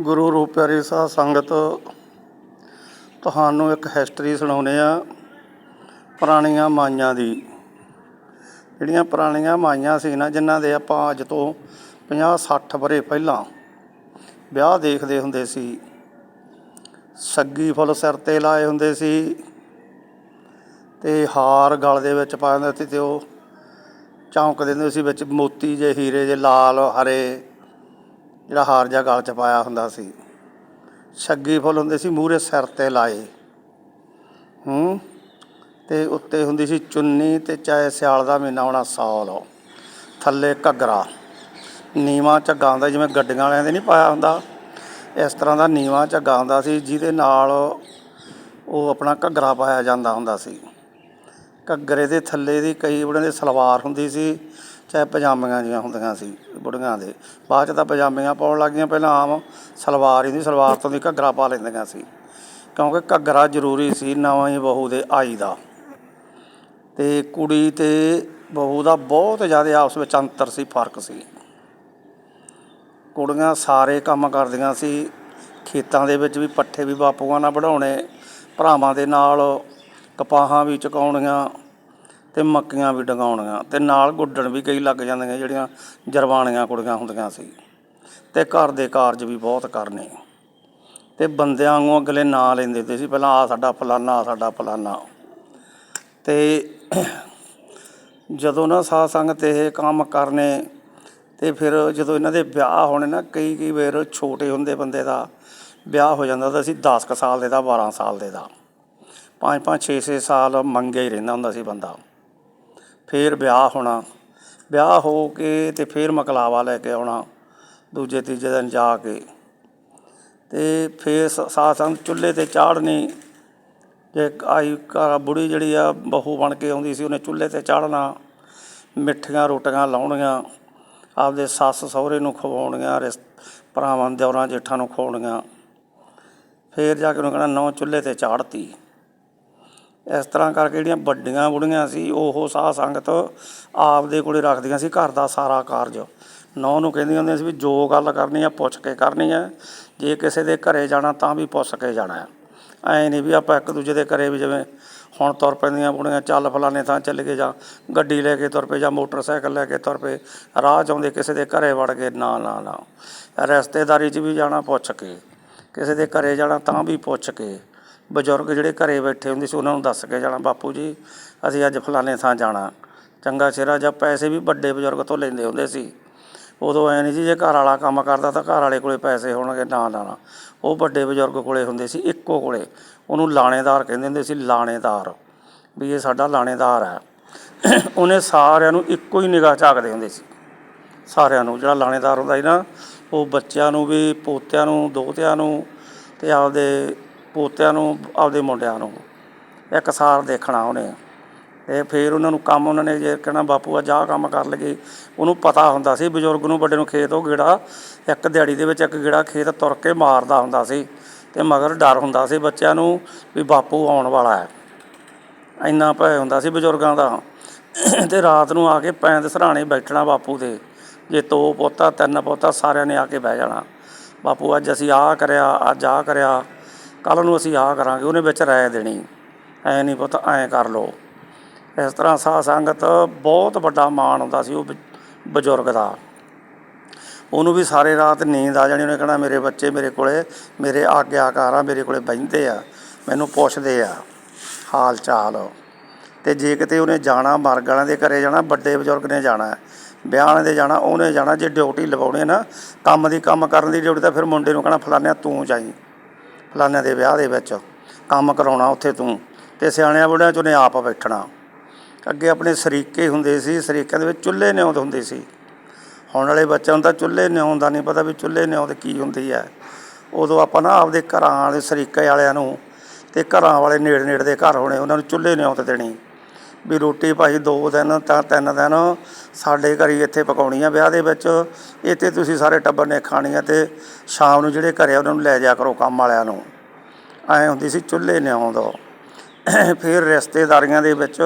ਗੁਰੂ ਰੂਪ ਪਿਆਰੀ ਸਾਧ ਸੰਗਤ, ਤੁਹਾਨੂੰ ਇੱਕ ਹਿਸਟਰੀ ਸੁਣਾਉਂਦੇ ਆ ਪੁਰਾਣੀਆਂ ਮਾਈਆਂ ਦੀ। ਜਿਹੜੀਆਂ ਪੁਰਾਣੀਆਂ ਮਾਈਆਂ ਸੀ ਨਾ, ਜਿਨ੍ਹਾਂ ਦੇ ਆਪਾਂ ਅੱਜ ਤੋਂ 50 60 ਬਰੇ ਪਹਿਲਾਂ ਵਿਆਹ ਦੇਖਦੇ ਹੁੰਦੇ ਸੀ। ਸੱਗੀ ਫੁੱਲ ਸਿਰ ਤੇ ਲਾਏ ਹੁੰਦੇ ਸੀ ਤੇ ਹਾਰ ਗਲ ਦੇ ਵਿੱਚ ਪਾ ਦਿੰਦੇ ਸੀ ਤੇ ਉਹ ਚੌਂਕਦੇ ਦਿੰਦੇ ਸੀ ਵਿੱਚ ਮੋਤੀ ਜੇ ਹੀਰੇ ਜੇ ਲਾਲ, ਹਰੇ। ਜਿਹੜਾ ਹਾਰ ਜਾਂ ਗਲ ਚ ਪਾਇਆ ਹੁੰਦਾ ਸੀ। ਛੱਗੀ ਫੁੱਲ ਹੁੰਦੇ ਸੀ ਮੂਹਰੇ ਸਿਰ ਤੇ ਲਾਏ। ਹੂੰ? ਤੇ ਉੱਤੇ ਹੁੰਦੀ ਸੀ ਚੁੰਨੀ ਤੇ ਚਾਹੇ ਸਿਆਲ ਦਾ ਮਹੀਨਾ ਹੋਣਾ ਸੌ ਲਓ ਥੱਲੇ ਘੱਗਰਾ। ਨੀਵਾ ਝੱਗਾ ਹੁੰਦਾ ਜਿਵੇਂ ਗੱਡੀਆਂ ਵਾਲਿਆਂ ਦੇ ਨਹੀਂ ਪਾਇਆ ਹੁੰਦਾ। ਇਸ ਤਰ੍ਹਾਂ ਦਾ ਨੀਵਾ ਝੱਗਾ ਹੁੰਦਾ ਸੀ, ਜਿਹਦੇ ਨਾਲ ਉਹ ਆਪਣਾ ਘੱਗਰਾ ਪਾਇਆ ਜਾਂਦਾ ਹੁੰਦਾ ਸੀ। ਘੱਗਰੇ ਦੇ ਥੱਲੇ ਦੀ ਕਈ ਉਹਨਾਂ ਦੇ ਸਲਵਾਰ ਹੁੰਦੀ ਸੀ ਚਾਹੇ ਪਜਾਮੀਆਂ ਜੀਆਂ ਹੁੰਦੀਆਂ ਸੀ, ਬੁੜੀਆਂ ਦੇ। ਬਾਅਦ ਚ ਤਾਂ ਪਜਾਮੀਆਂ ਪਾਉਣ ਲੱਗ ਗਈਆਂ ਪਹਿਲਾਂ ਆਮ। ਸਲਵਾਰ ਹੀ ਨਹੀਂ, ਸਲਵਾਰ ਤੋਂ ਦੀ ਘੱਗਰਾ ਪਾ ਲੈਂਦੀਆਂ ਸੀ। ਕਿਉਂਕਿ ਘੱਗਰਾ ਜ਼ਰੂਰੀ ਸੀ ਨਵਾਂ ਹੀ ਬਹੂ ਦੇ ਆਈ ਦਾ। ਤੇ ਕੁੜੀ ਤੇ ਬਹੂ ਦਾ ਬਹੁਤ ਜ਼ਿਆਦਾ ਆਪਸ ਵਿੱਚ ਅੰਤਰ ਸੀ, ਫ਼ਰਕ ਸੀ। ਕੁੜੀਆਂ ਸਾਰੇ ਕੰਮ ਕਰਦੀਆਂ ਸੀ। ਖੇਤਾਂ ਦੇ ਵਿੱਚ ਵੀ ਪੱਠੇ ਵੀ ਬਾਪੂਆਂ ਨਾਲ ਵਢਾਉਣੇ, ਭਰਾਵਾਂ ਦੇ ਨਾਲ ਕਪਾਹਾਂ ਵੀ ਚੁਕਾਉਣੀਆਂ। ਤੇ ਮੱਕੀਆਂ ਵੀ ਡਗਾਉਣੀਆਂ ਤੇ ਨਾਲ ਗੁੱਡਣ ਵੀ ਕਈ ਲੱਗ ਜਾਂਦੀਆਂ ਜਿਹੜੀਆਂ ਜਰਵਾਣੀਆਂ ਕੁੜੀਆਂ ਹੁੰਦੀਆਂ ਸੀ। ਤੇ ਘਰ ਦੇ ਕਾਰਜ ਵੀ ਬਹੁਤ ਕਰਨੇ। ਤੇ ਬੰਦਿਆਂ ਵਾਂਗੂ ਅਗਲੇ ਨਾਂ ਲੈਂਦੇ ਹੁੰਦੇ ਸੀ, ਪਹਿਲਾਂ ਆ ਸਾਡਾ ਫਲਾਨਾ ਆ ਸਾਡਾ ਫਲਾਨਾ। ਤੇ ਜਦੋਂ ਨਾ ਸਾਧ ਸੰਗਤ ਇਹ ਕੰਮ ਕਰਨੇ ਤੇ ਫਿਰ ਜਦੋਂ ਇਹਨਾਂ ਦੇ ਵਿਆਹ ਹੋਣੇ ਨਾ, ਕਈ ਕਈ ਵਾਰ ਛੋਟੇ ਹੁੰਦੇ ਬੰਦੇ ਦਾ ਵਿਆਹ ਹੋ ਜਾਂਦਾ ਤਾਂ ਸੀ 10 ਕੁ ਸਾਲ ਦੇ ਦਾ 12 ਸਾਲ ਦੇ ਦਾ। 5 5 6 6 ਸਾਲ ਮੰਗਿਆ ਹੀ ਰਹਿੰਦਾ ਹੁੰਦਾ ਸੀ ਬੰਦਾ। ਫਿਰ ਵਿਆਹ ਹੋਣਾ। ਵਿਆਹ ਹੋ ਕੇ ਅਤੇ ਫਿਰ ਮਕਲਾਵਾ ਲੈ ਕੇ ਆਉਣਾ, ਦੂਜੇ ਤੀਜੇ ਦਿਨ ਜਾ ਕੇ। ਅਤੇ ਫਿਰ ਸ- ਸਾਧ ਸੰਗਤ ਚੁੱਲ੍ਹੇ ਤੇ ਚਾੜਨੀ ਜੇ ਆਈ ਘਰ ਬੁੜੀ ਜਿਹੜੀ ਆ, ਬਹੂ ਬਣ ਕੇ ਆਉਂਦੀ ਸੀ, ਉਹਨੇ ਚੁੱਲ੍ਹੇ ਤੇ ਚਾੜਨਾ ਮਿੱਠੀਆਂ ਰੋਟੀਆਂ ਲਾਉਣੀਆਂ, ਆਪਦੇ ਸੱਸ ਸਹੁਰੇ ਨੂੰ ਖਵਾਉਣੀਆਂ, ਰਿਸ, ਭਰਾਵਾਂ, ਦਿਓਰਾਂ, ਜੇਠਾਂ ਨੂੰ ਖਵਾਉਣੀਆਂ। ਫਿਰ ਜਾ ਕੇ ਉਹਨੂੰ ਕਹਿਣਾ ਨੌ ਚੁੱਲ੍ਹੇ ਤੇ ਚਾੜਤੀ ਇਸ ਤਰ੍ਹਾਂ ਕਰਕੇ ਜਿਹੜੀਆਂ ਵੱਡੀਆਂ ਬੁੜੀਆਂ ਸੀ, ਉਹ ਸਾਧ ਸੰਗਤ ਆਪਦੇ ਕੋਲੇ ਰੱਖਦੀਆਂ ਸੀ, ਘਰ ਦਾ ਸਾਰਾ ਕਾਰਜ। ਨੌ ਨੂੰ ਕਹਿੰਦੀਆਂ ਹੁੰਦੀਆਂ ਸੀ ਵੀ ਜੋ ਗੱਲ ਕਰਨੀ ਆ, ਪੁੱਛ ਕੇ ਕਰਨੀ ਆ। ਜੇ ਕਿਸੇ ਦੇ ਘਰੇ ਜਾਣਾ, ਤਾਂ ਵੀ ਪੁੱਛ ਕੇ ਜਾਣਾ। ਹੈ ਐ ਨਹੀਂ ਵੀ ਆਪਾਂ ਇੱਕ ਦੂਜੇ ਦੇ ਘਰੇ ਵੀ ਜਿਵੇਂ ਹੁਣ ਤੁਰ ਪੈਂਦੀਆਂ ਬੁੜੀਆਂ ਚੱਲ ਫਲਾਣੇ ਥਾਂ ਚੱਲ ਕੇ ਜਾਂ ਗੱਡੀ ਲੈ ਕੇ ਤੁਰ ਪਏ ਜਾਂ ਮੋਟਰਸਾਈਕਲ ਲੈ ਕੇ ਤੁਰ ਪਏ, ਰਾਹ 'ਚ ਆਉਂਦੇ ਕਿਸੇ ਦੇ ਘਰੇ ਵੜ ਕੇ ਨਾ ਨਾ ਨਾ। ਰਿਸ਼ਤੇਦਾਰੀ 'ਚ ਵੀ ਜਾਣਾ, ਪੁੱਛ ਕੇ। ਕਿਸੇ ਦੇ ਘਰੇ ਜਾਣਾ, ਤਾਂ ਵੀ ਪੁੱਛ ਕੇ। ਬਜ਼ੁਰਗ ਜਿਹੜੇ ਘਰੇ ਬੈਠੇ ਹੁੰਦੇ ਸੀ, ਉਹਨਾਂ ਨੂੰ ਦੱਸ ਕੇ ਜਾਣਾ, ਬਾਪੂ ਜੀ, ਅਸੀਂ ਅੱਜ ਫਲਾਣੇ ਥਾਂ ਜਾਣਾ। ਚੰਗਾ ਸਿਰਾ ਜਾਂ ਪੈਸੇ ਵੀ ਵੱਡੇ ਬਜ਼ੁਰਗ ਤੋਂ ਲੈਂਦੇ ਹੁੰਦੇ ਸੀ। ਉਦੋਂ ਐ ਨਹੀਂ ਜੀ ਜੇ ਘਰ ਵਾਲਾ ਕੰਮ ਕਰਦਾ ਤਾਂ ਘਰ ਵਾਲੇ ਕੋਲੇ ਪੈਸੇ ਹੋਣਗੇ, ਨਾ ਨਾ ਉਹ ਵੱਡੇ ਬਜ਼ੁਰਗ ਕੋਲੇ ਹੁੰਦੇ ਸੀ, ਇੱਕੋ ਕੋਲੇ। ਉਹਨੂੰ ਲਾਣੇਦਾਰ ਕਹਿੰਦੇ ਹੁੰਦੇ ਸੀ, ਲਾਣੇਦਾਰ। ਵੀ ਇਹ ਸਾਡਾ ਲਾਣੇਦਾਰ ਹੈ। ਉਹਨੇ ਸਾਰਿਆਂ ਨੂੰ ਇੱਕੋ ਹੀ ਨਿਗਾਹ ਝਾਕਦੇ ਹੁੰਦੇ ਸੀ। ਸਾਰਿਆਂ ਨੂੰ, ਜਿਹੜਾ ਲਾਣੇਦਾਰ ਹੁੰਦਾ ਸੀ ਨਾ, ਉਹ ਬੱਚਿਆਂ ਨੂੰ ਵੀ, ਪੋਤਿਆਂ ਨੂੰ, ਦੋਤਿਆਂ ਨੂੰ ਤੇ ਆਪਦੇ ਪੋਤਿਆਂ ਨੂੰ, ਆਪਦੇ ਮੁੰਡਿਆਂ ਨੂੰ ਇੱਕ ਸਾਰ ਦੇਖਣਾ ਉਹਨੇ। ਤੇ ਫਿਰ ਉਹਨਾਂ ਨੂੰ ਕੰਮ ਉਹਨਾਂ ਨੇ ਜੇ ਕਹਿਣਾ, ਬਾਪੂ, ਅੱਜ ਆਹ ਕੰਮ ਕਰ ਲਗੇ ਉਹਨੂੰ ਪਤਾ ਹੁੰਦਾ ਸੀ, ਬਜ਼ੁਰਗ ਨੂੰ ਵੱਡੇ ਨੂੰ ਖੇਤ ਉਹ ਗੇੜਾ, ਇੱਕ ਦਿਹਾੜੀ ਦੇ ਵਿੱਚ ਇੱਕ ਗੇੜਾ ਖੇਤ ਤੁਰ ਕੇ ਮਾਰਦਾ ਹੁੰਦਾ ਸੀ। ਤੇ ਮਗਰ ਡਰ ਹੁੰਦਾ ਸੀ ਬੱਚਿਆਂ ਨੂੰ ਵੀ ਬਾਪੂ ਆਉਣ ਵਾਲਾ ਹੈ। ਇੰਨਾ ਭੈ ਹੁੰਦਾ ਸੀ ਬਜ਼ੁਰਗਾਂ ਦਾ। ਤੇ ਰਾਤ ਨੂੰ ਆ ਕੇ ਪੈਂ ਦੇ ਸਰਾਣੇ ਬੈਠਣਾ ਬਾਪੂ ਦੇ। ਜੇ ਦੋ ਪੋਤਾ, ਤਿੰਨ ਪੋਤਾ, ਸਾਰਿਆਂ ਨੇ ਆ ਕੇ ਬਹਿ ਜਾਣਾ। ਬਾਪੂ, ਅੱਜ ਅਸੀਂ ਆਹ ਕਰਿਆ, ਅੱਜ ਆਹ ਕਰਿਆ। ਕੱਲ ਨੂੰ ਅਸੀਂ ਆਹ ਕਰਾਂਗੇ, ਉਹਨੇ ਵਿੱਚ ਰਾਏ ਦੇਣੀ। ਐ ਨਹੀਂ ਪੁੱਤ, ਐਂ ਕਰ ਲੋ ਇਸ ਤਰ੍ਹਾਂ ਸਾਧ ਸੰਗਤ ਬਹੁਤ ਵੱਡਾ ਮਾਣ ਹੁੰਦਾ ਸੀ ਉਹ ਬ- ਬਜ਼ੁਰਗ ਦਾ। ਉਹਨੂੰ ਵੀ ਸਾਰੇ ਰਾਤ ਨੀਂਦ ਆ ਜਾਣੀ, ਉਹਨੇ ਕਹਿਣਾ, ਮੇਰੇ ਬੱਚੇ ਮੇਰੇ ਕੋਲੇ, ਮੇਰੇ ਆਗਿਆਕਾਰ ਆ, ਮੇਰੇ ਕੋਲੇ ਬਹਿੰਦੇ ਆ, ਮੈਨੂੰ ਪੁੱਛਦੇ ਆ, ਹਾਲ ਚਾਲ। ਤੇ ਜੇ ਕਿਤੇ ਉਹਨੇ ਜਾਣਾ, ਮਰਗ ਵਾਲਿਆਂ ਦੇ ਘਰੇ ਜਾਣਾ, ਵੱਡੇ ਬਜ਼ੁਰਗ ਨੇ ਜਾਣਾ, ਵਿਆਹ ਵਾਲੇ ਦੇ ਜਾਣਾ, ਉਹਨੇ ਜਾਣਾ, ਜੇ ਡਿਊਟੀ ਲਵਾਉਣੀ ਹੈ ਨਾ, ਕੰਮ ਦੀ ਕੰਮ ਕਰਨ ਦੀ ਡਿਊਟੀ, ਤਾਂ ਫਿਰ ਮੁੰਡੇ ਨੂੰ ਕਹਿਣਾ ਫਲਾਨਿਆ ਤੂੰ ਜਾਈ। ਫਲਾਨਿਆਂ ਦੇ ਵਿਆਹ ਦੇ ਵਿੱਚ ਕੰਮ ਕਰਾਉਣਾ ਉੱਥੇ ਤੂੰ ਤੇ ਸਿਆਣਿਆਂ ਬੁੜਿਆਂ ਚ ਉਹਨੇ ਆਪ ਬੈਠਣਾ। ਅੱਗੇ ਆਪਣੇ ਸਰੀਕੇ ਹੁੰਦੇ ਸੀ, ਸਰੀਕਿਆਂ ਦੇ ਵਿੱਚ ਚੁੱਲ੍ਹੇ ਨਿਉਂਦ ਹੁੰਦੇ ਸੀ। ਹੁਣ ਵਾਲੇ ਬੱਚਿਆਂ ਨੂੰ ਤਾਂ ਚੁੱਲ੍ਹੇ ਨਿਉਣ ਦਾ ਨਹੀਂ ਪਤਾ ਵੀ ਚੁੱਲ੍ਹੇ ਨਿਉਂਦ ਕੀ ਹੁੰਦੀ ਹੈ। ਉਦੋਂ ਆਪਾਂ ਨਾ ਆਪਦੇ ਘਰਾਂ ਵਾਲੇ, ਸਰੀਕੇ ਵਾਲਿਆਂ ਨੂੰ ਤੇ ਘਰਾਂ ਵਾਲੇ ਨੇੜੇ ਨੇੜੇ ਦੇ ਘਰ ਹੋਣੇ, ਉਹਨਾਂ ਨੂੰ ਚੁੱਲ੍ਹੇ ਨਿਉਂਦ ਦੇਣੀ। ਵੀ ਰੋਟੀ ਭਾਈ ਦੋ ਦਿਨ ਤਾਂ ਤਿੰਨ ਦਿਨ ਸਾਡੇ ਘਰ ਹੀ ਇੱਥੇ ਪਕਾਉਣੀ ਆ ਵਿਆਹ ਦੇ ਵਿੱਚ। ਇੱਥੇ ਤੁਸੀਂ ਸਾਰੇ ਟੱਬਰ ਨੇ ਖਾਣੀ ਆ ਅਤੇ ਸ਼ਾਮ ਨੂੰ ਜਿਹੜੇ ਘਰੇ ਆ, ਉਹਨਾਂ ਨੂੰ ਲੈ ਜਾ ਕਰੋ ਕੰਮ ਵਾਲਿਆਂ ਨੂੰ। ਐਂ ਹੁੰਦੀ ਸੀ ਚੁੱਲ੍ਹੇ ਨਿਉਂਦ ਫਿਰ ਰਿਸ਼ਤੇਦਾਰੀਆਂ ਦੇ ਵਿੱਚ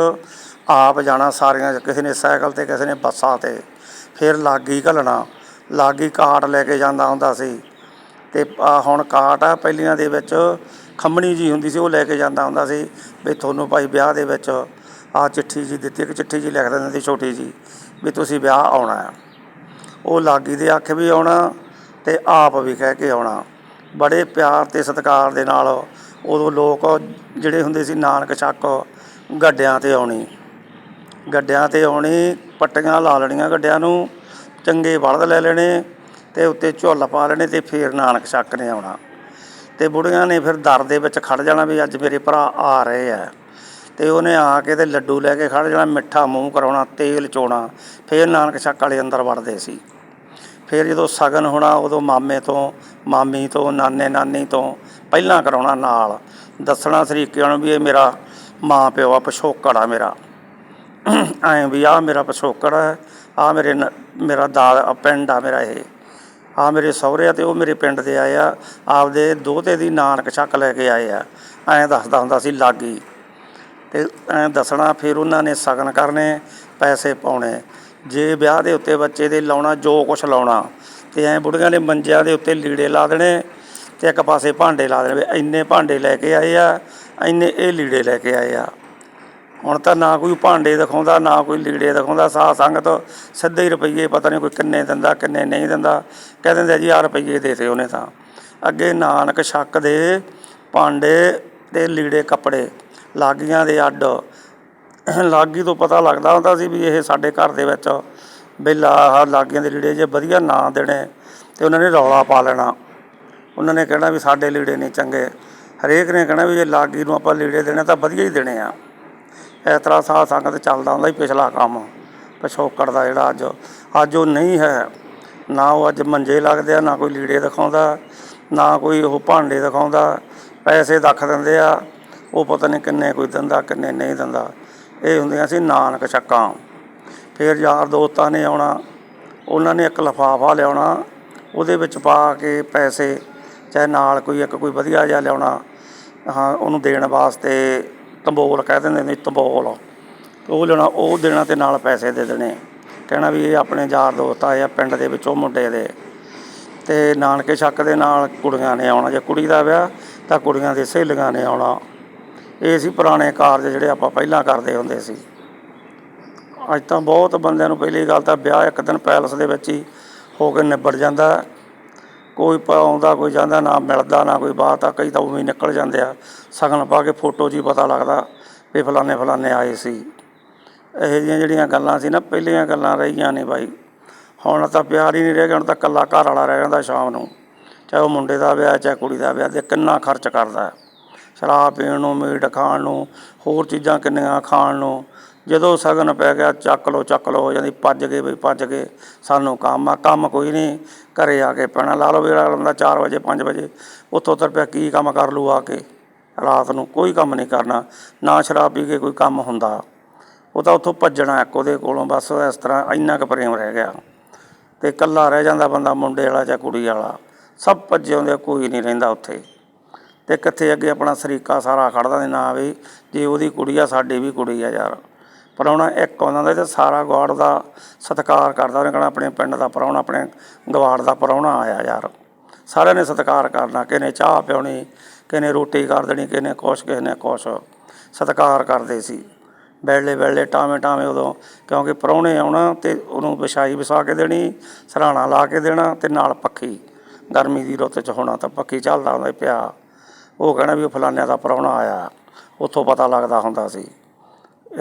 ਆਪ ਜਾਣਾ ਸਾਰੀਆਂ, ਕਿਸੇ ਨੇ ਸਾਈਕਲ ਤੇ, ਕਿਸੇ ਨੇ ਬੱਸਾਂ ਤੇ। ਫਿਰ ਲਾਗੀ ਘੱਲਣਾ, ਲਾਗੀ ਕਾਟ ਲੈ ਕੇ ਜਾਂਦਾ ਹੁੰਦਾ ਸੀ। ਤੇ ਆ ਹੁਣ ਕਾਟ ਆ ਪਹਿਲੀਆਂ ਦੇ ਵਿੱਚ, ਖੰਮਣੀ ਜੀ ਹੁੰਦੀ ਸੀ, ਉਹ ਲੈ ਕੇ ਜਾਂਦਾ ਹੁੰਦਾ ਸੀ ਵੀ ਤੁਹਾਨੂੰ ਭਾਈ ਵਿਆਹ ਦੇ ਵਿੱਚ ਆ ਚਿੱਠੀ ਜੀ ਦਿੱਤੀ, ਇੱਕ ਚਿੱਠੀ ਜੀ ਲਿਖ ਦਿੰਦੇ ਸੀ ਛੋਟੀ ਜੀ, ਵੀ ਤੁਸੀਂ ਵਿਆਹ ਆਉਣਾ ਆ ਉਹ ਲਾਗੀ ਦੇ ਅੱਖ ਵੀ ਆਉਣਾ ਤੇ ਆਪ ਵੀ ਕਹਿ ਕੇ ਆਉਣਾ। ਬੜੇ ਪਿਆਰ ਤੇ ਸਤਿਕਾਰ ਦੇ ਨਾਲ ਉਦੋਂ ਲੋਕ ਜਿਹੜੇ ਹੁੰਦੇ ਸੀ, ਨਾਨਕ ਛੱਕ ਗੱਡਿਆਂ ਤੇ ਆਉਣੀ। ਗੱਡਿਆਂ ਤੇ ਆਉਣੀ, ਪੱਟੀਆਂ ਲਾ ਲੈਣੀਆਂ ਗੱਡਿਆਂ ਨੂੰ, ਚੰਗੇ ਬਲਦ ਲੈ ਲੈਣੇ ਤੇ ਉੱਤੇ ਝੁੱਲ ਪਾ ਲੈਣੇ ਤੇ ਫੇਰ ਨਾਨਕ ਛੱਕ ਨੇ ਆਉਣਾ। ਤੇ ਬੁੜੀਆਂ ਨੇ ਫਿਰ ਦਰ ਦੇ ਵਿੱਚ ਖੜ ਜਾਣਾ ਵੀ ਅੱਜ ਮੇਰੇ ਭਰਾ ਆ ਰਹੇ ਆ ਤੇ ਉਹਨੇ ਆ ਕੇ ਤੇ ਲੱਡੂ ਲੈ ਕੇ ਖੜ ਜਾਣਾ, ਮਿੱਠਾ ਮੂੰਹ ਕਰਾਉਣਾ, ਤੇਲ ਚੋਣਾ, ਫਿਰ ਨਾਨਕ ਛੱਕ ਵਾਲੇ ਅੰਦਰ ਵੜਦੇ ਸੀ। ਫਿਰ ਜਦੋਂ ਸਗਨ ਹੋਣਾ, ਉਦੋਂ ਮਾਮੇ ਤੋਂ, ਮਾਮੀ ਤੋਂ, ਨਾਨੇ ਨਾਨੀ ਤੋਂ, ਪਹਿਲਾਂ ਕਰਾਉਣਾ ਨਾਲ। ਦੱਸਣਾ ਸਰੀਕਿਆਂ ਨੂੰ ਵੀ ਇਹ ਮੇਰਾ ਮਾਂ ਪਿਓ ਆ, ਪਿਛੋਕੜ ਆ ਮੇਰਾ। ਐਂ ਵੀ ਆ ਮੇਰਾ ਪਿਛੋਕੜ ਹੈ ਆ ਮੇਰੇ ਨ- ਮੇਰਾ ਦਾ ਪਿੰਡ ਆ ਮੇਰਾ ਇਹ। ਆ ਮੇਰੇ ਸਹੁਰੇ ਆ ਤੇ ਉਹ ਮੇਰੇ ਪਿੰਡ ਦੇ ਆਏ ਆ, ਆਪਦੇ ਦੋਤੇ ਦੀ ਨਾਨਕ ਛੱਕ ਲੈ ਕੇ ਆਏ ਆ। ਐਂ ਦੱਸਦਾ ਹੁੰਦਾ ਸੀ ਲਾਗੀ। ਤੇ ਐਂ ਦੱਸਣਾ, ਫਿਰ ਉਹਨਾਂ ਨੇ ਸਗਨ ਕਰਨੇ, ਪੈਸੇ ਪਾਉਣੇ। ਜੇ ਵਿਆਹ ਦੇ ਉੱਤੇ ਬੱਚੇ ਦੇ ਲਾਉਣਾ, ਜੋ ਕੁਛ ਲਾਉਣਾ, ਤੇ ਐਂ ਬੁੜੀਆਂ ਨੇ ਮੰਜਿਆਂ ਦੇ ਉੱਤੇ ਲੀੜੇ ਲਾ ਦੇਣੇ ਤੇ ਇੱਕ ਪਾਸੇ ਭਾਂਡੇ ਲਾ ਦੇਣੇ, ਵੀ ਇੰਨੇ ਭਾਂਡੇ ਲੈ ਕੇ ਆਏ ਆ, ਇੰਨੇ ਇਹ ਲੀੜੇ ਲੈ ਕੇ ਆਏ ਆ। ਹੁਣ ਤਾਂ ਨਾ ਕੋਈ ਭਾਂਡੇ ਦਿਖਾਉਂਦਾ, ਨਾ ਕੋਈ ਲੀੜੇ ਦਿਖਾਉਂਦਾ ਸਾਹ ਸੰਗਤ ਸਿੱਧੇ ਹੀ ਰੁਪਈਏ ਪਤਾ ਨਹੀਂ ਕੋਈ ਕਿੰਨੇ ਦਿੰਦਾ, ਕਿੰਨੇ ਨਹੀਂ ਦਿੰਦਾ, ਕਹਿ ਦਿੰਦੇ ਜੀ ਆ ਰੁਪਈਏ ਦੇ ਤੇ ਉਹਨੇ ਤਾਂ। ਅੱਗੇ ਨਾਨਕ ਛੱਕ ਦੇ ਭਾਂਡੇ ਤੇ ਲੀੜੇ ਕੱਪੜੇ। ਲਾਗੀਆਂ ਦੇ ਅੱਡ। ਲਾਗੀ ਤੋਂ ਪਤਾ ਲੱਗਦਾ ਹੁੰਦਾ ਸੀ ਵੀ ਇਹ ਸਾਡੇ ਘਰ ਦੇ ਵਿੱਚ ਬੇਲਾ ਆਹ ਲਾਗੀਆਂ ਦੇ ਲੀੜੇ ਜੇ ਵਧੀਆ ਨਾ ਦੇਣੇ ਤੇ ਉਹਨਾਂ ਨੇ ਰੌਲਾ ਪਾ ਲੈਣਾ। ਉਹਨਾਂ ਨੇ ਕਹਿਣਾ ਵੀ ਸਾਡੇ ਲੀੜੇ ਨਹੀਂ ਚੰਗੇ। ਹਰੇਕ ਨੇ ਕਹਿਣਾ ਵੀ ਜੇ ਲਾਗੀ ਨੂੰ ਆਪਾਂ ਲੀੜੇ ਦੇਣੇ ਤਾਂ ਵਧੀਆ ਹੀ ਦੇਣੇ ਆ। ਇਸ ਤਰ੍ਹਾਂ ਸਾਧ ਸੰਗਤ ਚੱਲਦਾ ਹੁੰਦਾ ਹੀ ਪਿਛਲਾ ਕੰਮ, ਪਿਛੋਕੜ ਦਾ ਜਿਹੜਾ ਅੱਜ। ਅੱਜ ਉਹ ਨਹੀਂ ਹੈ। ਨਾ ਉਹ ਅੱਜ ਮੰਜੇ ਲੱਗਦੇ ਆ, ਨਾ ਕੋਈ ਲੀੜੇ ਦਿਖਾਉਂਦਾ, ਨਾ ਕੋਈ ਉਹ ਭਾਂਡੇ ਦਿਖਾਉਂਦਾ। ਪੈਸੇ ਦੱਖ ਦਿੰਦੇ ਆ। ਉਹ ਪਤਾ ਨਹੀਂ ਕਿੰਨੇ ਕੋਈ ਦਿੰਦਾ, ਕਿੰਨੇ ਨਹੀਂ ਦਿੰਦਾ। ਇਹ ਹੁੰਦੀਆਂ ਸੀ ਨਾਨਕ ਛੱਕਾਂ। ਫਿਰ ਯਾਰ ਦੋਸਤਾਂ ਨੇ ਆਉਣਾ। ਉਹਨਾਂ ਨੇ ਇੱਕ ਲਫਾਫਾ ਲਿਆਉਣਾ। ਉਹਦੇ ਵਿੱਚ ਪਾ ਕੇ ਪੈਸੇ, ਚਾਹੇ ਨਾਲ ਕੋਈ ਇੱਕ ਕੋਈ ਵਧੀਆ ਜਿਹਾ ਲਿਆਉਣਾ। ਹਾਂ, ਉਹਨੂੰ ਦੇਣ ਵਾਸਤੇ ਤੰਬੋਲ ਕਹਿ ਦਿੰਦੇ ਨੇ, ਤੰਬੋਲ। ਉਹ ਲੈਣਾ ਉਹ ਦੇਣਾ ਤੇ ਨਾਲ ਪੈਸੇ ਦੇ ਦੇਣੇ। ਕਹਿਣਾ ਵੀ ਇਹ ਆਪਣੇ ਯਾਰ ਦੋਸਤ ਆਏ ਆ ਪਿੰਡ ਦੇ ਵਿੱਚੋਂ ਮੁੰਡੇ ਦੇ। ਤੇ ਨਾਨਕੇ ਛੱਕ ਦੇ ਨਾਲ ਕੁੜੀਆਂ ਨੇ ਆਉਣਾ। ਜੇ ਕੁੜੀ ਦਾ ਵਿਆਹ, ਤਾਂ ਕੁੜੀਆਂ ਦੇ ਸਹੇਲੀਆਂ ਨੇ ਆਉਣਾ। ਇਹ ਸੀ ਪੁਰਾਣੇ ਕਾਰਜ ਜਿਹੜੇ ਆਪਾਂ ਪਹਿਲਾਂ ਕਰਦੇ ਹੁੰਦੇ ਸੀ। ਅੱਜ ਤਾਂ ਬਹੁਤ ਬੰਦਿਆਂ ਨੂੰ ਪਹਿਲੀ ਗੱਲ ਤਾਂ ਵਿਆਹ ਇੱਕ ਦਿਨ ਪੈਲਸ ਦੇ ਵਿੱਚ ਹੀ ਹੋ ਕੇ ਨਿਬੜ ਜਾਂਦਾ। ਕੋਈ ਪ- ਆਉਂਦਾ, ਕੋਈ ਜਾਂਦਾ, ਨਾ ਮਿਲਦਾ, ਨਾ ਕੋਈ ਬਾਤ ਆ ਕਈ ਤਾਂ ਉਵੇਂ ਨਿਕਲ ਜਾਂਦੇ ਆ। ਸਗਨ ਪਾ ਕੇ ਫੋਟੋ 'ਚ ਹੀ ਪਤਾ ਲੱਗਦਾ ਵੀ ਫਲਾਣੇ ਫਲਾਣੇ ਆਏ ਸੀ। ਇਹੋ ਜਿਹੀਆਂ ਜਿਹੜੀਆਂ ਗੱਲਾਂ ਸੀ ਨਾ, ਪਹਿਲੀਆਂ ਗੱਲਾਂ ਰਹੀਆਂ ਨੇ ਬਾਈ। ਹੁਣ ਤਾਂ ਪਿਆਰ ਹੀ ਨਹੀਂ ਰਹਿ ਗਿਆ, ਹੁਣ ਤਾਂ ਇਕੱਲਾ ਘਰ ਵਾਲਾ ਰਹਿ ਜਾਂਦਾ ਸ਼ਾਮ ਨੂੰ। ਚਾਹੇ ਉਹ ਮੁੰਡੇ ਦਾ ਵਿਆਹ, ਚਾਹੇ ਕੁੜੀ ਦਾ ਵਿਆਹ ਦੇ ਕਿੰਨਾ ਖਰਚ ਕਰਦਾ। ਸ਼ਰਾਬ ਪੀਣ ਨੂੰ, ਮੀਟ ਖਾਣ ਨੂੰ, ਹੋਰ ਚੀਜ਼ਾਂ ਕਿੰਨੀਆਂ ਖਾਣ ਨੂੰ, ਜਦੋਂ ਸਗਨ ਪੈ ਗਿਆ ਚੱਕ ਲੋ ਚੱਕ ਲੋ ਹੋ ਜਾਂਦੀ ਭੱਜ ਗਏ ਬਈ, ਭੱਜ ਗਏ, ਸਾਨੂੰ ਕੰਮ ਆ, ਕੰਮ ਕੋਈ ਨਹੀਂ, ਘਰੇ ਆ ਕੇ ਪੈਣਾ, ਲਾ ਲਓ ਵੀ ਅਗਲਾ ਬੰਦਾ 4 ਵਜੇ 5 ਵਜੇ, ਉੱਥੋਂ ਤਰ ਪਿਆ, ਕੀ ਕੰਮ ਕਰ ਲੂ ਆ ਕੇ, ਰਾਤ ਨੂੰ ਕੋਈ ਕੰਮ ਨਹੀਂ ਕਰਨਾ, ਨਾ ਸ਼ਰਾਬ ਪੀ ਕੇ ਕੋਈ ਕੰਮ ਹੁੰਦਾ। ਉਹ ਤਾਂ ਉੱਥੋਂ ਭੱਜਣਾ ਇੱਕ ਉਹਦੇ ਕੋਲੋਂ, ਬਸ ਇਸ ਤਰ੍ਹਾਂ ਇੰਨਾ ਕੁ ਪ੍ਰੇਮ ਰਹਿ ਗਿਆ। ਤੇ ਇਕੱਲਾ ਰਹਿ ਜਾਂਦਾ ਬੰਦਾ, ਮੁੰਡੇ ਵਾਲਾ ਜਾਂ ਕੁੜੀ ਵਾਲਾ, ਸਭ ਭੱਜੇ ਹੁੰਦੇ ਕੋਈ ਨਹੀਂ ਰਹਿੰਦਾ ਉੱਥੇ। ਤੇ ਕਿੱਥੇ ਅੱਗੇ ਆਪਣਾ ਸਰੀਕਾ ਸਾਰਾ ਖੜਦਾ ਦੇ ਨਾ ਵੀ ਜੇ ਉਹਦੀ ਕੁੜੀ ਆ, ਸਾਡੀ ਵੀ ਕੁੜੀ ਆ ਯਾਰ। ਪ੍ਰਾਹੁਣਾ ਇੱਕ ਉਹਨਾਂ ਦਾ ਤੇ ਸਾਰਾ ਗਵਾੜ ਦਾ ਸਤਿਕਾਰ ਕਰਦਾ ਉਹਨੇ ਕਹਿਣਾ ਆਪਣੇ ਪਿੰਡ ਦਾ ਪ੍ਰਾਹੁਣਾ ਆਪਣੇ ਗਵਾੜ ਦਾ ਪ੍ਰਾਹੁਣਾ ਆਇਆ ਯਾਰ। ਸਾਰਿਆਂ ਨੇ ਸਤਿਕਾਰ ਕਰਨਾ ਕਿਸੇ ਨੇ ਚਾਹ ਪਿਉਣੀ ਕਿਸੇ ਨੇ ਰੋਟੀ ਕਰ ਦੇਣੀ ਕਿਸੇ ਨੇ ਕੁਛ ਕਿਸੇ ਨੇ ਕੁਛ। ਸਤਿਕਾਰ ਕਰਦੇ ਸੀ। ਬੈਲੇ ਬੈਲੇ ਟਾਵੇਂ ਟਾਵੇਂ ਉਦੋਂ, ਕਿਉਂਕਿ ਪ੍ਰਾਹੁਣੇ ਆਉਣਾ ਤੇ ਉਹਨੂੰ ਵਿਛਾਈ ਵਿਛਾ ਕੇ ਦੇਣੀ, ਸਰਾਣਾ ਲਾ ਕੇ ਦੇਣਾ ਤੇ ਨਾਲ ਪੱਖੀ। ਗਰਮੀ ਦੀ ਰੁੱਤ 'ਚ ਹੋਣਾ ਤਾਂ ਪੱਖੀ ਚੱਲਦਾ ਹੁੰਦਾ ਪਿਆ। ਉਹ ਕਹਿਣਾ ਵੀ ਫਲਾਨਿਆਂ ਦਾ ਪ੍ਰਾਹੁਣਾ ਆਇਆ। ਉੱਥੋਂ ਪਤਾ ਲੱਗਦਾ ਹੁੰਦਾ ਸੀ।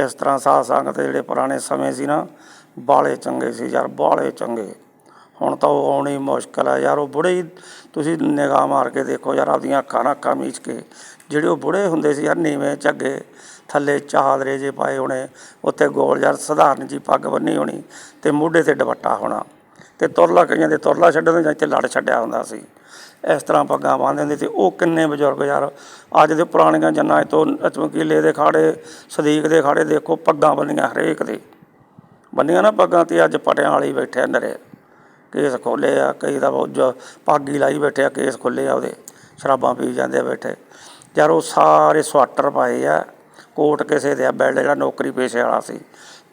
ਇਸ ਤਰ੍ਹਾਂ ਸਾਧ ਸੰਗਤ ਦੇ ਜਿਹੜੇ ਪੁਰਾਣੇ ਸਮੇਂ ਸੀ ਨਾ ਬਾਲੇ ਚੰਗੇ ਸੀ ਯਾਰ ਬਾਲੇ ਚੰਗੇ। ਹੁਣ ਤਾਂ ਉਹ ਆਉਣੀ ਮੁਸ਼ਕਲ ਹੈ ਯਾਰ, ਉਹ ਬੁੜੇ ਤੁਸੀਂ ਨਿਗਾਹ ਮਾਰ ਕੇ ਦੇਖੋ ਯਾਰ, ਆਪਦੀਆਂ ਅੱਖਾਂ ਨਾਲ ਅੱਖਾਂ ਮੀਚ ਕੇ। ਜਿਹੜੇ ਉਹ ਬੁੜੇ ਹੁੰਦੇ ਸੀ ਯਾਰ, ਨੀਵੇਂ, ਝੱਗੇ, ਥੱਲੇ ਚਾਦਰੇ ਜੇ ਪਾਏ ਹੋਣੇ ਉੱਤੇ ਗੋਲ ਯਾਰ, ਸਧਾਰਨ ਜੀ ਪੱਗ ਬੰਨੀ ਹੋਣੀ ਤੇ ਮੋਢੇ ਤੇ ਦੁਪੱਟਾ ਹੋਣਾ। ਤੇ ਤੁਰਲਾ ਕਈਆਂ ਦੇ ਤੁਰਲਾ ਛੱਡਣ ਜਾਂ ਇੱਥੇ ਲੜ ਛੱਡਿਆ ਹੁੰਦਾ ਸੀ। ਇਸ ਤਰ੍ਹਾਂ ਪੱਗਾਂ ਬੰਨ੍ਹਦੇ ਹੁੰਦੇ ਸੀ ਉਹ ਕਿੰਨੇ ਬਜ਼ੁਰਗ ਯਾਰ, ਅੱਜ ਦੇ ਪੁਰਾਣੀਆਂ ਜੰਨਾਂ ਅੱਜ ਤੋਂ ਚਮਕੀਲੇ ਦੇ ਖਾੜੇ, ਸਦੀਕ ਦੇ ਖਾੜੇ ਦੇਖੋ, ਪੱਗਾਂ ਬੰਨੀਆਂ ਹਰੇਕ ਦੇ। ਬੰਨੀਆਂ ਨਾ ਪੱਗਾਂ ਤੇ ਅੱਜ ਪਟਿਆਂ ਵਾਲੀ ਬੈਠੇ ਆ ਨਰੇ। ਕੇਸ ਖੋਲੇ ਆ, ਕਈ ਦਾ ਬਹੁਤ ਜ- ਲਾਈ ਬੈਠੇ ਆ, ਕੇਸ ਖੋਲੇ ਆ ਉਹਦੇ, ਸ਼ਰਾਬਾਂ ਪੀ ਜਾਂਦੇ ਆ ਬੈਠੇ। ਯਾਰ ਉਹ ਸਾਰੇ ਸਵਾਟਰ ਪਾਏ ਆ, ਕੋਟ ਕਿਸੇ ਦੇ ਆ, ਬੈਲਟ ਜਿਹੜਾ ਨੌਕਰੀ ਪੇਸ਼ੇ ਵਾਲਾ ਸੀ।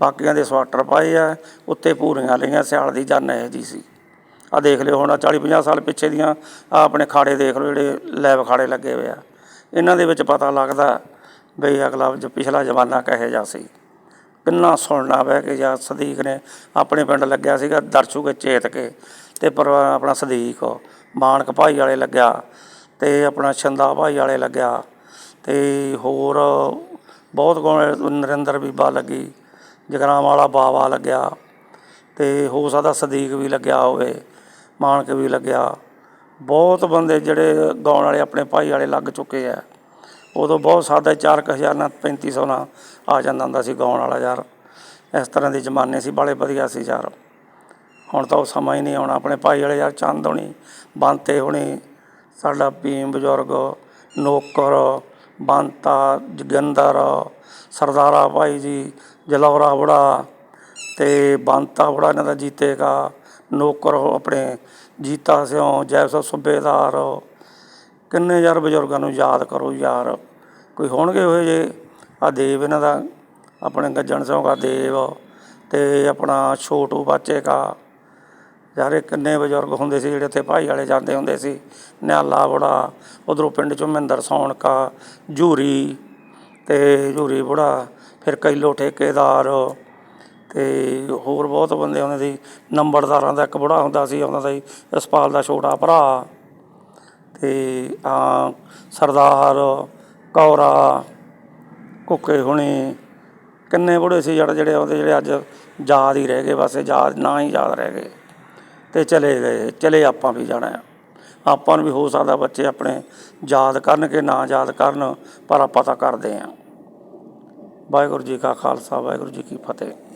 ਬਾਕੀਆਂ ਦੇ ਸਵਾਟਰ ਪਾਏ ਆ, ਉੱਤੇ ਪੂਰੀਆਂ ਲਈਆਂ, ਸਿਆਲ ਦੀ ਜੰਨ ਇਹ ਜੀ ਸੀ। ਆ ਦੇਖ ਲਿਓ ਹੁਣ 40 50 ਸਾਲ ਪਿੱਛੇ ਦੀਆਂ ਆਹ ਆਪਣੇ ਖਾੜੇ ਦੇਖ ਲਓ ਜਿਹੜੇ ਲੈਬ ਖਾੜੇ ਲੱਗੇ ਹੋਏ ਆ। ਇਹਨਾਂ ਦੇ ਵਿੱਚ ਪਤਾ ਲੱਗਦਾ ਬਈ ਅਗਲਾ ਜੋ ਪਿਛਲਾ ਜ਼ਮਾਨਾ ਕਹੇ ਜਾ ਸੀ। ਕਿੰਨਾ ਸੁਣਨਾ ਬਹਿ ਕੇ ਜਾਂ ਸਦੀਕ ਨੇ ਆਪਣੇ ਪਿੰਡ ਲੱਗਿਆ ਸੀਗਾ ਦਰਸ਼ੂ ਕੇ ਚੇਤ ਕੇ ਤੇ ਪਰ ਆਪਣਾ ਸਦੀਕ ਮਾਨਕ ਭਾਈ ਵਾਲੇ ਲੱਗਿਆ ਤੇ ਆਪਣਾ ਛੰਦਾ ਭਾਈ ਵਾਲੇ ਲੱਗਿਆ ਤੇ ਹੋਰ ਬਹੁਤ ਗਾਉਣ ਨਰਿੰਦਰ ਬੀਬਾ ਲੱਗੀ ਜਗਰਾਮ ਵਾਲਾ ਬਾਵਾ ਲੱਗਿਆ ਤੇ ਹੋ ਸਕਦਾ ਸਦੀਕ ਵੀ ਲੱਗਿਆ ਹੋਵੇ। ਮਾਣਕ ਵੀ ਲੱਗਿਆ। ਬਹੁਤ ਬੰਦੇ ਜਿਹੜੇ ਗਾਉਣ ਵਾਲੇ ਆਪਣੇ ਭਾਈ ਵਾਲੇ ਲੱਗ ਚੁੱਕੇ ਆ। ਉਦੋਂ ਬਹੁਤ ਸਾਦਾ 4000 ਨਾਲ 3500 ਨਾਲ ਆ ਜਾਂਦਾ ਹੁੰਦਾ ਸੀ ਗਾਉਣ ਵਾਲਾ ਯਾਰ। ਇਸ ਤਰ੍ਹਾਂ ਦੇ ਜ਼ਮਾਨੇ ਸੀ ਬੜੇ ਵਧੀਆ ਸੀ ਯਾਰ। ਹੁਣ ਤਾਂ ਉਹ ਸਮਾਂ ਹੀ ਨਹੀਂ ਆਉਣਾ, ਆਪਣੇ ਭਾਈ ਵਾਲੇ ਯਾਰ ਚੰਦ ਹੋਣੀ, ਬੰਤੇ ਹੋਣੀ, ਸਾਡਾ ਭੀਮ ਬਜ਼ੁਰਗ, ਨੋਕਰ, ਬੰਤਾ, ਜਗਿੰਦਰ, ਸਰਦਾਰਾ ਭਾਈ ਜੀ, ਜਲੌਰਾ ਬੜਾ ਤੇ ਬੰਤਾ ਬੜਾ ਇਹਨਾਂ ਦਾ ਜੀਤੇਗਾ। ਨੌਕਰ ਆਪਣੇ, ਜੀਤਾ ਸਿਉਂ ਜੈਸੋ ਸੂਬੇਦਾਰ ਕਿੰਨੇ ਯਾਰ ਬਜ਼ੁਰਗਾਂ ਨੂੰ ਯਾਦ ਕਰੋ ਯਾਰ। ਕੋਈ ਹੋਣਗੇ ਉਹ ਜੇ ਆ ਦੇਵ ਇਹਨਾਂ ਦਾ, ਆਪਣੇ ਗੱਜਣ ਸਿੰਘ ਦਾ ਦੇਵ। ਤੇ ਆਪਣਾ ਛੋਟੂ ਬਾਚੇ ਕਾ ਯਾਰ ਇਹ ਕਿੰਨੇ ਬਜ਼ੁਰਗ ਹੁੰਦੇ ਸੀ ਜਿਹੜੇ ਉੱਥੇ ਭਾਈ ਵਾਲੇ ਜਾਂਦੇ ਹੁੰਦੇ ਸੀ। ਨਿਹਾਲਾ ਬੁੜਾ, ਉਧਰੋਂ ਪਿੰਡ ਚੋਂ ਮਹਿੰਦਰ ਸੌਣਕਾ, ਜੂਰੀ ਤੇ ਜੂਰੀ ਬੁੜਾ, ਫਿਰ ਕੈਲੋ ਠੇਕੇਦਾਰ। ਅਤੇ ਹੋਰ ਬਹੁਤ ਬੰਦੇ ਆਉਂਦੇ ਸੀ। ਨੰਬਰਦਾਰਾਂ ਦਾ ਇੱਕ ਬੁੜਾ ਹੁੰਦਾ ਸੀ ਆਉਂਦਾ ਸੀ ਹੀ ਰਸਪਾਲ ਦਾ ਛੋਟਾ ਭਰਾ। ਅਤੇ ਆ ਸਰਦਾਰ ਕੌਰਾ, ਕੁੱਕੇ ਹੁਣੀ ਕਿੰਨੇ ਬੁੜੇ ਸੀ ਜਿਹੜੇ ਜਿਹੜੇ ਆਉਂਦੇ, ਜਿਹੜੇ ਅੱਜ ਯਾਦ ਹੀ ਰਹਿ ਗਏ, ਬਸ ਯਾਦ ਨਾ ਹੀ ਯਾਦ ਰਹਿ ਗਏ। ਤੇ ਚਲੇ ਗਏ, ਚਲੇ ਆਪਾਂ ਵੀ ਜਾਣਾ। ਆਪਾਂ ਨੂੰ ਵੀ ਹੋ ਸਕਦਾ ਬੱਚੇ ਆਪਣੇ ਯਾਦ ਕਰਨ ਕਿ ਨਾ ਯਾਦ ਕਰਨ, ਪਰ ਆਪਾਂ ਤਾਂ ਕਰਦੇ ਆ ਵਾਹਿਗੁਰੂ ਜੀ ਕਾ ਖਾਲਸਾ, ਵਾਹਿਗੁਰੂ ਜੀ ਕੀ ਫਤਿਹ।